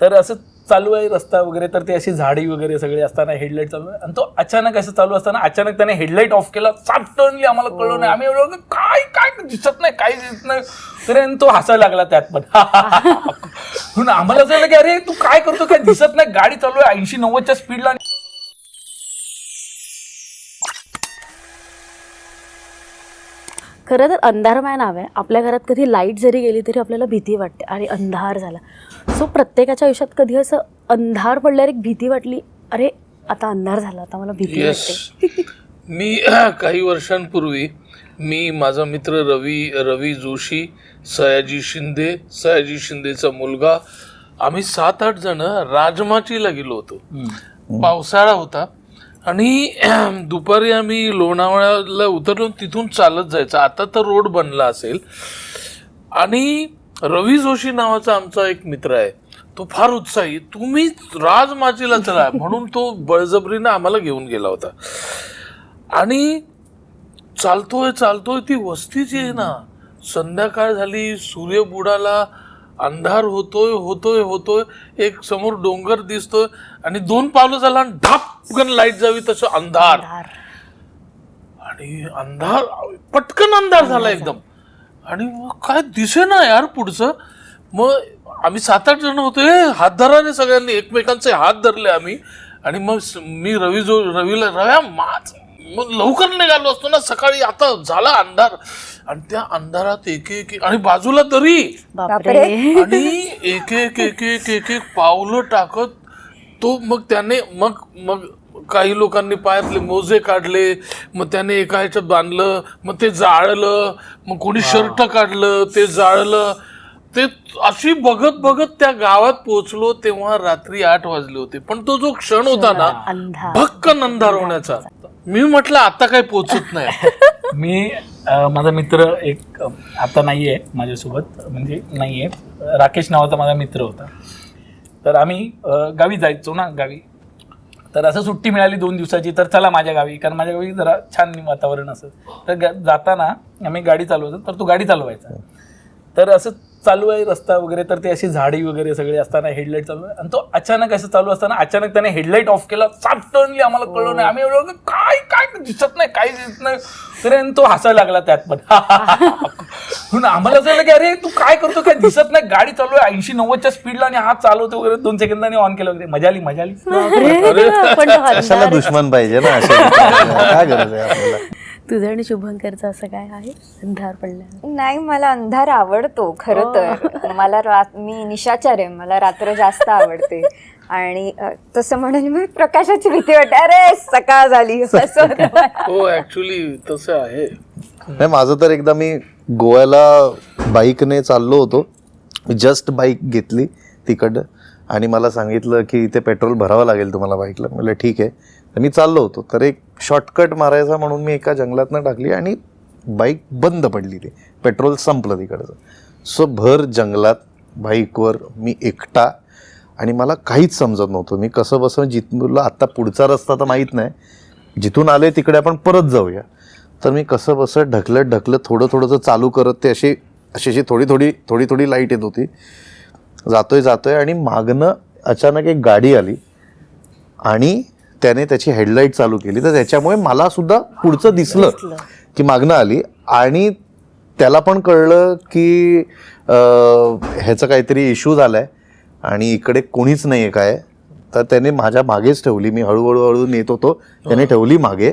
तर असं चालू आहे रस्ता वगैरे तर ते अशी झाडी वगैरे सगळे असताना हेडलाईट चालू आहे. आणि तो अचानक असं चालू असताना अचानक त्याने हेडलाईट ऑफ केला सडनली आम्हाला कळलं नाही. आम्ही एवढं काय काय दिसत नाही काय दिसत नाही. तर तो हसायला लागला त्यात पण. म्हणून आम्हाला असं झालं की अरे तू काय करतो? काय दिसत नाही. गाडी चालू आहे ऐंशी नव्वदच्या स्पीडला खरं तर अंधारमय नाव आहे. आपल्या घरात कधी लाइट जरी गेली तरी आपल्याला भीती वाटते. आणि अंधार झाला. सो प्रत्येकाच्या आयुष्यात कधी असं अंधार पडल्यावर एक भीती वाटली अरे आता अंधार झाला आता मला भीती येस वाटते. मी काही वर्षांपूर्वी मी माझा मित्र रवी रवी जोशी सयाजी शिंदे सयाजी शिंदेचा मुलगा आम्ही सात आठ जण राजमाचीला गेलो होतो. पावसाळा होता. आणि दुपारी आम्ही लोणावळ्याला उतरलो तिथून चालत जायचं. आता तर रोड बनला असेल. आणि रवी जोशी नावाचा आमचा एक मित्र आहे. तो फार उत्साही. तुम्ही राजमाचीला चला. म्हणून तो बळजबरीनं आम्हाला घेऊन गेला होता. आणि चालतोय चालतोय ती वस्तीच आहे ना संध्याकाळ झाली सूर्य बुडाला अंधार होतोय होतोय होतोय. एक समोर डोंगर दिसतोय. आणि दोन पावलं झाला आणि ढापकन लाइट जावी तसं अंधार. अंधार. आणि अंधार पटकन अंधार झाला एकदम. आणि मग काय दिसे ना यार पुढचं. मग आम्ही सात आठ जण होतो "ए, हात धराने सगळ्यांनी एकमेकांचे हात धरले आम्ही. आणि मग मी रवी जो रवीला रव्या माच मग लवकर निघालो असतो ना सकाळी आता झाला अंधार. आणि त्या अंधारात एक एक आणि बाजूला तरी आणि एक एक एक एक एक एक पावलं टाकत तो मग त्याने मग मग काही लोकांनी पायातले मोजे काढले मग त्याने एका ह्याच्यात बांधलं मग ते जाळलं मग कोणी शर्ट काढलं ते जाळलं. ते अशी बघत बघत त्या गावात पोहोचलो तेव्हा रात्री आठ वाजले होते. पण तो जो क्षण होता ना भक्कन अंधार. होण्याचा. मी म्हटलं आता काही पोचत नाही. मी माझा मित्र एक आता नाही आहे माझ्यासोबत म्हणजे नाही आहे राकेश नावाचा माझा मित्र होता. तर आम्ही गावी जायचो ना गावी. तर असं सुट्टी मिळाली दोन दिवसाची तर चला माझ्या गावी कारण माझ्या गावी जरा छान वातावरण असं तर जाताना आम्ही गाडी चालवतो तर तो गाडी चालवायचा. तर असं चालू आहे रस्ता वगैरे तर ते अशी झाडी वगैरे सगळे असताना हेडलाईट चालू आहे. आणि तो अचानक असं चालू असताना अचानक त्याने हेडलाईट ऑफ केला सडनली आम्हाला कळलं नाही. आम्ही एवढं काय काय दिसत नाही काय दिसत नाही. तर तो हसायला लागला त्यात पण. म्हणून आम्हाला असं झालं की अरे तू काय करतो काय दिसत नाही? गाडी चालू आहे ऐंशी नव्वदच्या स्पीडला आणि हात चालवतो वगैरे दोन सेकंदाने ऑन केलं वगैरे. मजा आली मजा आली. दुश्मन पाहिजे ना अशा काय गरज आहे आपल्याला? तुझं आणि शुभंकरचं असं काय आहे? अंधार पडल्या नाही मला अंधार आवडतो खरं तर. मला रात मी निशाचार आहे. मला रात्र जास्त आवडते. आणि तसं म्हणून मी प्रकाशाची भीती वाटते. अरे सकाळ झाली. असं. हो ऍक्च्युली तसं आहे. नाही माझं तर एकदा मी गोव्याला बाईकने चाललो होतो. जस्ट बाईक घेतली तिकडं आणि मला सांगितलं की इथे पेट्रोल भरावं लागेल तुम्हाला बाईकला. म्हटलं ठीक आहे. तर मी चाललो होतो. तर एक शॉर्टकट मारायचा म्हणून मी एका जंगलातनं टाकली आणि बाईक बंद पडली ती. पेट्रोल संपलं तिकडचं. सो भर जंगलात बाईकवर मी एकटा आणि मला काहीच समजत नव्हतं. मी कसं बसं जिथून आत्ता पुढचा रस्ता तर माहीत नाही. जिथून आले तिकडे आपण परत जाऊया. तर मी कसं बसं ढकलत ढकलत थोडं थोडंसं चालू करत ते अशी अशी अशी थोडी थोडी थोडी थोडी लाइट येत होती. जातोय जातोय आणि मागणं अचानक एक गाडी आली आणि त्याने त्याची हेडलाईट चालू केली. तर त्याच्यामुळे मला सुद्धा पुढचं दिसलं की मागणं आली. आणि त्याला पण कळलं की ह्याचं काहीतरी इश्यू झालाय. आणि इकडे कोणीच नाही आहे काय. तर त्याने माझ्या मागेच ठेवली. मी हळूहळू हळू नेत होतो. त्याने ठेवली मागे.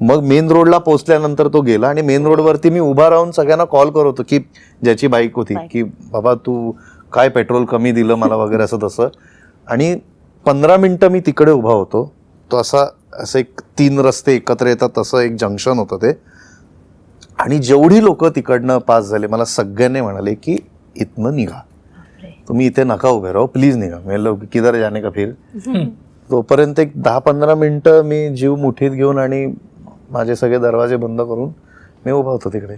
मग मेन रोडला पोहोचल्यानंतर तो गेला. आणि मेन रोडवरती मी उभा राहून सगळ्यांना कॉल करत होतो की ज्याची बाईक होती की बाबा तू काय पेट्रोल कमी दिलं मला वगैरे असं तसं. आणि पंधरा मिनटं मी तिकडे उभा होतो. तो असा असं एक तीन रस्ते एकत्र येतात तसं एक जंक्शन होतं ते. आणि जेवढी लोक तिकडनं पास झाले मला सगळ्यांनी म्हणाले की इथनं निघा. तुम्ही इथे नका उभे राहू प्लीज निघा. मी लोक किधर जाणे का फिर? तोपर्यंत एक दहा पंधरा मिनटं मी जीव मुठीत घेऊन आणि माझे सगळे दरवाजे बंद करून मी उभा होतो तिकडे.